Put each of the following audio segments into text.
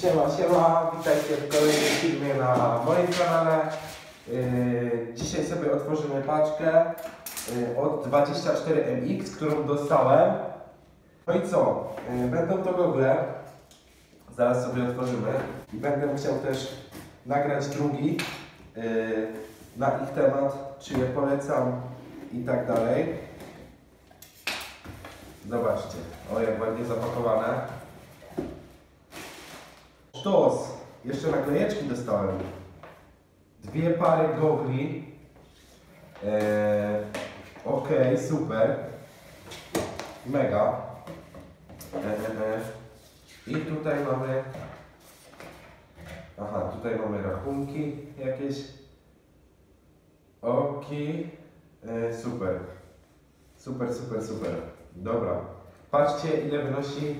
Siema, siema, witajcie w kolejnym filmie na moim kanale. Yy, dzisiaj sobie otworzymy paczkę yy, od 24MX, którą dostałem. No i co? Yy, będą to gogle. Zaraz sobie otworzymy. I będę musiał też nagrać drugi na ich temat, czy je polecam i tak dalej. Zobaczcie, o jak ładnie zapakowane. Sztos! Jeszcze naklejeczki dostałem. Dwie pary gogli. Eee, ok, super. Mega. Eee, I tutaj mamy. Aha, tutaj mamy rachunki jakieś. Ok. Eee, super. Super, super, super. Dobra. Patrzcie, ile wynosi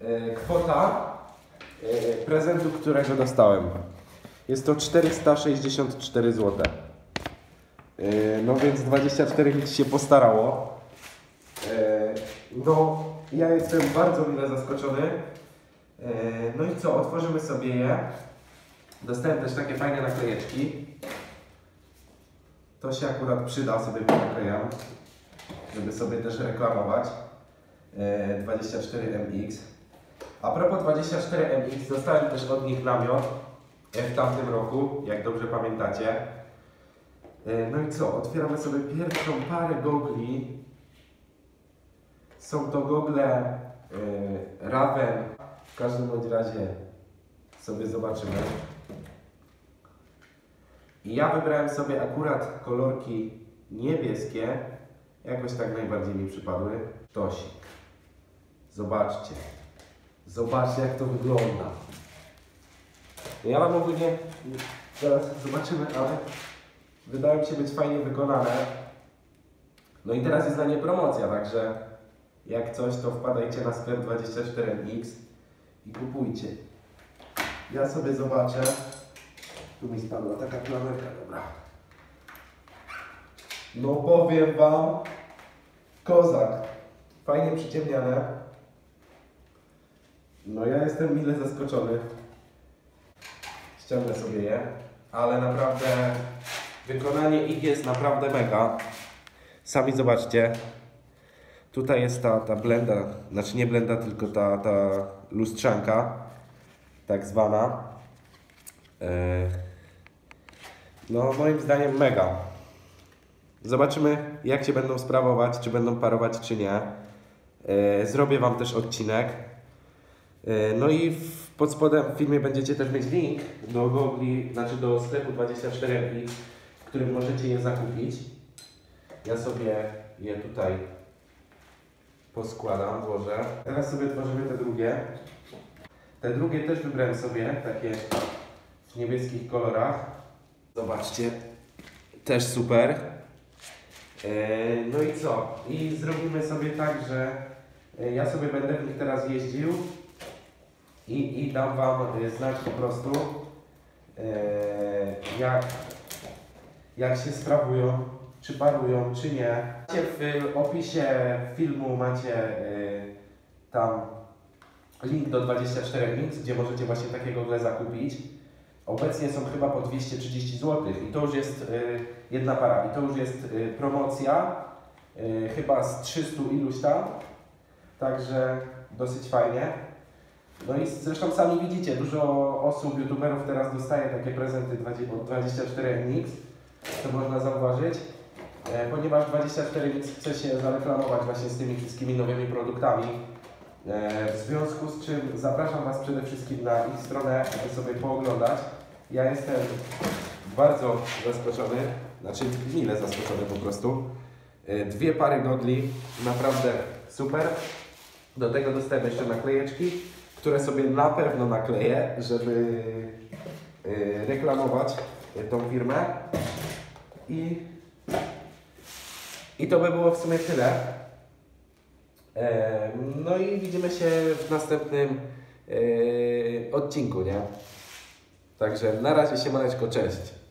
e, kwota prezentu, którego dostałem. Jest to 464 zł. E, no więc 24 mi się postarało. E, no, ja jestem bardzo mile zaskoczony. E, no i co, otworzymy sobie je. Dostałem też takie fajne naklejeczki. To się akurat przyda, sobie naklejam, żeby sobie też reklamować. E, 24MX. A propos 24MX, dostałem też od nich namiot w tamtym roku, jak dobrze pamiętacie. E, No i co, otwieramy sobie pierwszą parę gogli. Są to gogle e, Raven. W każdym bądź razie sobie zobaczymy. I ja wybrałem sobie akurat kolorki niebieskie. Jakoś tak najbardziej mi przypadły. Tosik. Zobaczcie. Zobaczcie jak to wygląda. Ja mam ogólnie, zaraz zobaczymy, ale wydają się być fajnie wykonane. No i teraz jest na nie promocja, także jak coś to wpadajcie na sklep 24MX i kupujcie. Ja sobie zobaczę. Tu mi spadła taka klamerka, dobra. No powiem Wam, kozak. Fajnie przyciemniane. No ja jestem mile zaskoczony. Ściągnę sobie je, ale naprawdę wykonanie ich jest naprawdę mega. Sami zobaczcie. Tutaj jest ta, ta blenda, znaczy nie blenda, tylko ta, ta lustrzanka, tak zwana. E, No moim zdaniem mega. Zobaczymy jak się będą sprawować, czy będą parować, czy nie. E, Zrobię Wam też odcinek. E, No i w, pod spodem w filmie będziecie też mieć link do gogli, znaczy do sklepu 24 w którym możecie je zakupić. Ja sobie je tutaj poskładam, włożę. Teraz sobie tworzymy te drugie. Te drugie też wybrałem sobie, takie w niebieskich kolorach. Zobaczcie, też super. E, No i co? I zrobimy sobie tak, że e, ja sobie będę w nich teraz jeździł i, i dam Wam e, znać po prostu, e, jak, jak się sprawują, czy parują, czy nie. W opisie filmu macie e, tam link do 24 Links, gdzie możecie właśnie takie gogle zakupić. Obecnie są chyba po 230 zł i to już jest y, jedna para i to już jest promocja chyba z 300 iluś tam, także dosyć fajnie. No i zresztą sami widzicie, dużo osób, youtuberów teraz dostaje takie prezenty 20 od 24MX, to można zauważyć, e, ponieważ 24MX chce się zareklamować właśnie z tymi wszystkimi nowymi produktami. E, W związku z czym zapraszam Was przede wszystkim na ich stronę, aby sobie pooglądać. Ja jestem bardzo zaskoczony, znaczy mile zaskoczony po prostu. E, Dwie pary gogli, naprawdę super. Do tego dostałem jeszcze naklejeczki, które sobie na pewno nakleję, żeby e, reklamować e, tą firmę. I, I to by było w sumie tyle. No i widzimy się w następnym e, odcinku, nie? Także na razie się cześć.